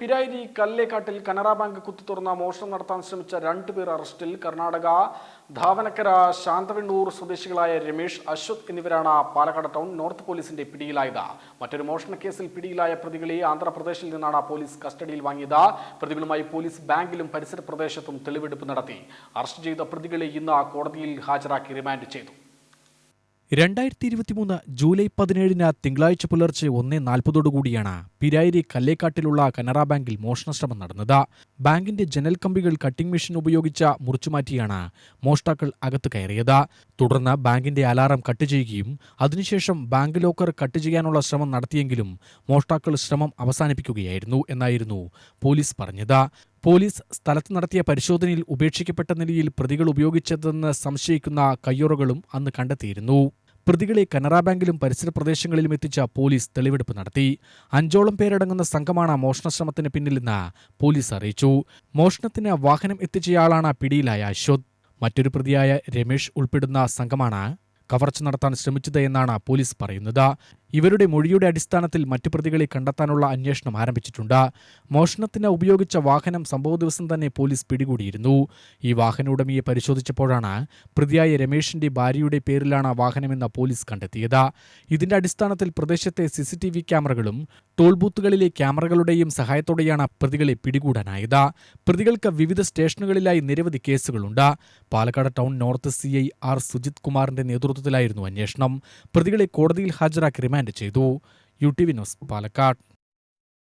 Pirayiri കല്ലേക്കാട്ടിൽ Canara bank കുത്തി തുറന്ന മോഷണം നടത്താൻ ശ്രമിച്ച രണ്ടുപേർ അറസ്റ്റിൽ കർണാടക ധാവനക്കര ശാന്തവണ്ണൂർ സ്വദേശികളായ രമേഷ് അശ്വത് എന്നിവരാണ് പാലക്കാട് ടൗൺ നോർത്ത് പോലീസിന്റെ പിടിയിലായത്. മറ്റൊരു മോഷണ കേസിൽ പിടിയിലായ പ്രതികളെ ആന്ധ്രാപ്രദേശിൽ നിന്നാണ് പോലീസ് കസ്റ്റഡിയിൽ വാങ്ങിയത്. പ്രതികളുമായി പോലീസ് ബാങ്കിലും പരിസര പ്രദേശത്തും തെളിവെടുപ്പ് നടത്തി. അറസ്റ്റ് ചെയ്ത പ്രതികളെ ഇന്ന് കോടതിയിൽ ഹാജരാക്കി റിമാൻഡ് ചെയ്തു. രണ്ടായിരത്തി ഇരുപത്തിമൂന്ന് ജൂലൈ പതിനേഴിന് തിങ്കളാഴ്ച പുലർച്ചെ ഒന്നേ നാൽപ്പതോടുകൂടിയാണ് പിരായിരി കല്ലേക്കാട്ടിലുള്ള കനറ ബാങ്കിൽ മോഷണശ്രമം നടന്നത്. ബാങ്കിന്റെ ജനൽ കമ്പികൾ കട്ടിംഗ് മെഷീൻ ഉപയോഗിച്ച മുറിച്ചുമാറ്റിയാണ് മോഷ്ടാക്കൾ അകത്ത് കയറിയത്. തുടർന്ന് ബാങ്കിന്റെ അലാറം കട്ട് ചെയ്യുകയും അതിനുശേഷം ബാങ്ക് ലോക്കർ കട്ട് ചെയ്യാനുള്ള ശ്രമം നടത്തിയെങ്കിലും മോഷ്ടാക്കൾ ശ്രമം അവസാനിപ്പിക്കുകയായിരുന്നു എന്നായിരുന്നു പോലീസ് പറഞ്ഞത്. പോലീസ് സ്ഥലത്ത് നടത്തിയ പരിശോധനയിൽ ഉപേക്ഷിക്കപ്പെട്ട നിലയിൽ പ്രതികൾ ഉപയോഗിച്ചതെന്ന് സംശയിക്കുന്ന കയ്യുറകളും അന്ന് കണ്ടെത്തിയിരുന്നു. പ്രതികളെ കനറ ബാങ്കിലും പരിസര പ്രദേശങ്ങളിലും എത്തിച്ച പോലീസ് തെളിവെടുപ്പ് നടത്തി. അഞ്ചോളം പേരടങ്ങുന്ന സംഘമാണ് മോഷണശ്രമത്തിന് പിന്നിലെന്ന് പോലീസ് അറിയിച്ചു. മോഷണത്തിന് വാഹനം എത്തിച്ചയാളാണ് പിടിയിലായ അശ്വത്. മറ്റൊരു പ്രതിയായ രമേഷ് ഉൾപ്പെടുന്ന സംഘമാണ് കവർച്ച നടത്താൻ ശ്രമിച്ചത് എന്നാണ് പോലീസ് പറയുന്നത്. ഇവരുടെ മൊഴിയുടെ അടിസ്ഥാനത്തിൽ മറ്റു പ്രതികളെ കണ്ടെത്താനുള്ള അന്വേഷണം ആരംഭിച്ചിട്ടുണ്ട്. മോഷണത്തിന് ഉപയോഗിച്ച വാഹനം സംഭവ ദിവസം തന്നെ പോലീസ് പിടികൂടിയിരുന്നു. ഈ വാഹന ഉടമയെ പരിശോധിച്ചപ്പോഴാണ് പ്രതിയായ രമേഷിന്റെ ഭാര്യയുടെ പേരിലാണ് വാഹനമെന്ന പോലീസ് കണ്ടെത്തിയത്. ഇതിന്റെ അടിസ്ഥാനത്തിൽ പ്രദേശത്തെ സിസിടിവി ക്യാമറകളും ടോൾ ബൂത്തുകളിലെ ക്യാമറകളുടെയും സഹായത്തോടെയാണ് പ്രതികളെ പിടികൂടാനായത്. പ്രതികൾക്ക് വിവിധ സ്റ്റേഷനുകളിലായി നിരവധി കേസുകളുണ്ട്. Palakkad town north C I R Sujith കുമാറിന്റെ നേതൃത്വത്തിലായിരുന്നു അന്വേഷണം. പ്രതികളെ കോടതിയിൽ ഹാജരാക്കി റിമാൻഡ് ചെയ്തു. U T V news Palakkad.